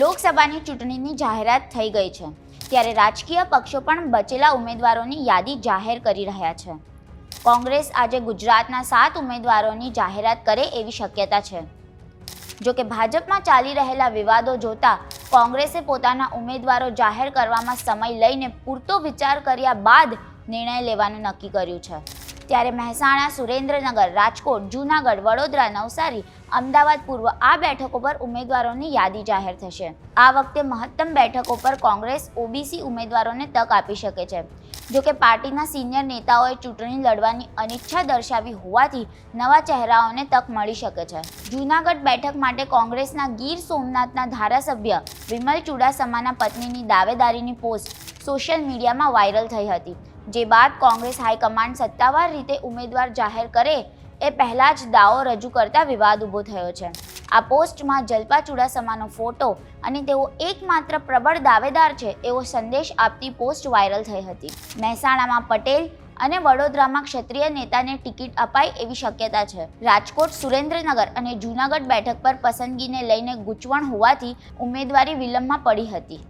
લોકસભાની ચૂંટણીની જાહેરાત થઈ ગઈ છે, ત્યારે રાજકીય પક્ષો પણ બચેલા ઉમેદવારોની યાદી જાહેર કરી રહ્યા છે. કોંગ્રેસ આજે ગુજરાતના સાત ઉમેદવારોની જાહેરાત કરે એવી શક્યતા છે. જો કે ભાજપમાં ચાલી રહેલા વિવાદો જોતા કોંગ્રેસે પોતાના ઉમેદવારો જાહેર કરવામાં સમય લઈને પૂરતો વિચાર કર્યા બાદ નિર્ણય લેવાનું નક્કી કર્યું છે. ત્યારે મહેસાણા, સુરેન્દ્રનગર, રાજકોટ, જૂનાગઢ, વડોદરા, નવસારી, અમદાવાદ પૂર્વ આ બેઠકો પર ઉમેદવારોની યાદી જાહેર થશે. આ વખતે મહત્તમ બેઠકો પર કોંગ્રેસ, ઓબીસી ઉમેદવારોને તક આપી શકે છે. જોકે પાર્ટીના સિનિયર નેતાઓએ ચૂંટણી લડવાની અનિચ્છા દર્શાવી હોવાથી નવા ચહેરાઓને તક મળી શકે છે. જૂનાગઢ બેઠક માટે કોંગ્રેસના ગીર સોમનાથના ધારાસભ્ય વિમલ ચુડાસમાના પત્નીની દાવેદારીની પોસ્ટ સોશિયલ મીડિયામાં વાયરલ થઈ હતી. જે બાદ કોંગ્રેસ હાઈકમાન્ડ સત્તાવાર રીતે ઉમેદવાર જાહેર કરે, એ પહેલાં જ દાવો રજૂ કરતા વિવાદ ઊભો થયો છે. આ પોસ્ટમાં જલપા ચુડાસમાનો ફોટો અને તેઓ એકમાત્ર પ્રબળ દાવેદાર છે એવો સંદેશ આપતી પોસ્ટ વાયરલ થઈ હતી. મહેસાણામાં પટેલ અને વડોદરામાં ક્ષત્રિય નેતાને ટિકિટ અપાય એવી શક્યતા છે. રાજકોટ, સુરેન્દ્રનગર અને જૂનાગઢ બેઠક પર પસંદગીને લઈને ગૂંચવણ હોવાથી ઉમેદવારી વિલંબમાં પડી હતી.